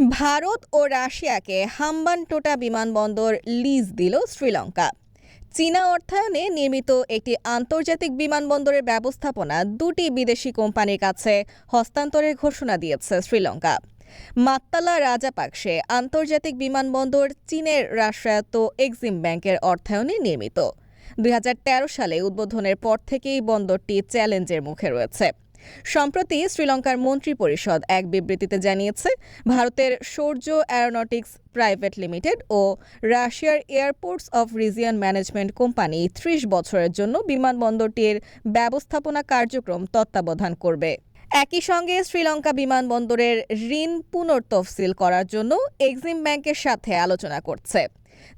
ভারত ও রাশিয়াকে হাম্বানটোটা বিমানবন্দর লিজ দিল শ্রীলঙ্কা। চীনা অর্থায়নে নির্মিত একটি আন্তর্জাতিক বিমানবন্দরের ব্যবস্থাপনা দুটি বিদেশি কোম্পানির কাছে হস্তান্তরের ঘোষণা দিয়েছে শ্রীলঙ্কা। মাত্তালা রাজাপাকসে আন্তর্জাতিক বিমানবন্দর চীনের রাষ্ট্রায়ত্ত এক্সিম ব্যাংকের অর্থায়নে নির্মিত। দুই হাজার তেরো সালে উদ্বোধনের পর থেকেই বন্দরটি চ্যালেঞ্জের মুখে রয়েছে। সম্প্রতি শ্রীলঙ্কার মন্ত্রী পরিষদ এক বিবৃতিতে জানিয়েছে, ভারতের সৌর্য অ্যারোনটিক্স প্রাইভেট লিমিটেড ও রাশিয়ার airports of region management company ত্রিশ বছরের জন্য বিমানবন্দরটির ব্যবস্থাপনা কার্যক্রম তত্ত্বাবধান করবে। একই সঙ্গে শ্রীলঙ্কা বিমানবন্দরের ঋণ পুনর্তফসিল করার জন্য এক্সিম ব্যাংকের সাথে আলোচনা করছে।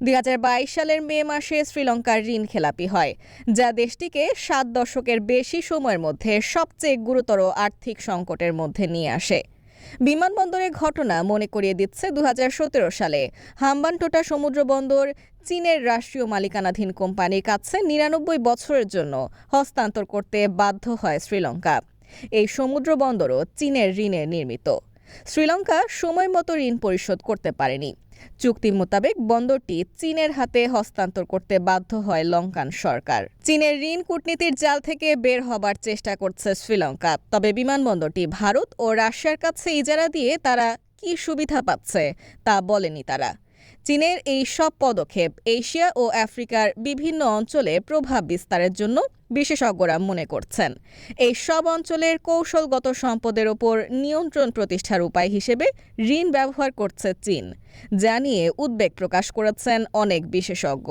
দুই হাজার বাইশ সালের মে মাসে শ্রীলঙ্কার ঋণ খেলাপি হয়, যা দেশটিকে সাত দশকের বেশি সময়ের মধ্যে সবচেয়ে গুরুতর আর্থিক সংকটের মধ্যে নিয়ে আসে। বিমানবন্দরের ঘটনা মনে করিয়ে দিচ্ছে দু হাজার সতেরো সালে। হাম্বানটোটা সমুদ্র বন্দর, চীনের রাষ্ট্রীয় মালিকানাধীন কোম্পানির কাছে নিরানব্বই বছরের জন্য হস্তান্তর করতে বাধ্য হয় শ্রীলঙ্কা। এই সমুদ্র বন্দরও চীনের ঋণে নির্মিত। শ্রীলঙ্কা সময় মতো ঋণ পরিশোধ করতে পারেনি। চুক্তি মোতাবেক বন্দরটি চীনের হাতে হস্তান্তর করতে বাধ্য হয় লঙ্কান সরকার। চীনের ঋণ কূটনীতির জাল থেকে বের হবার চেষ্টা করছে শ্রীলঙ্কা। তবে বিমানবন্দরটি ভারত ও রাশিয়ার কাছে ইজারা দিয়ে তারা কি সুবিধা পাচ্ছে তা বলেনি তারা। চীনের এই সব পদক্ষেপ এশিয়া ও আফ্রিকার বিভিন্ন অঞ্চলে প্রভাব বিস্তারের জন্য বিশেষজ্ঞরা মনে করছেন। এই সব অঞ্চলের কৌশলগত সম্পদের ওপর নিয়ন্ত্রণ প্রতিষ্ঠার উপায় হিসেবে ঋণ ব্যবহার করছে চীন, যা নিয়ে উদ্বেগ প্রকাশ করেছেন অনেক বিশেষজ্ঞ।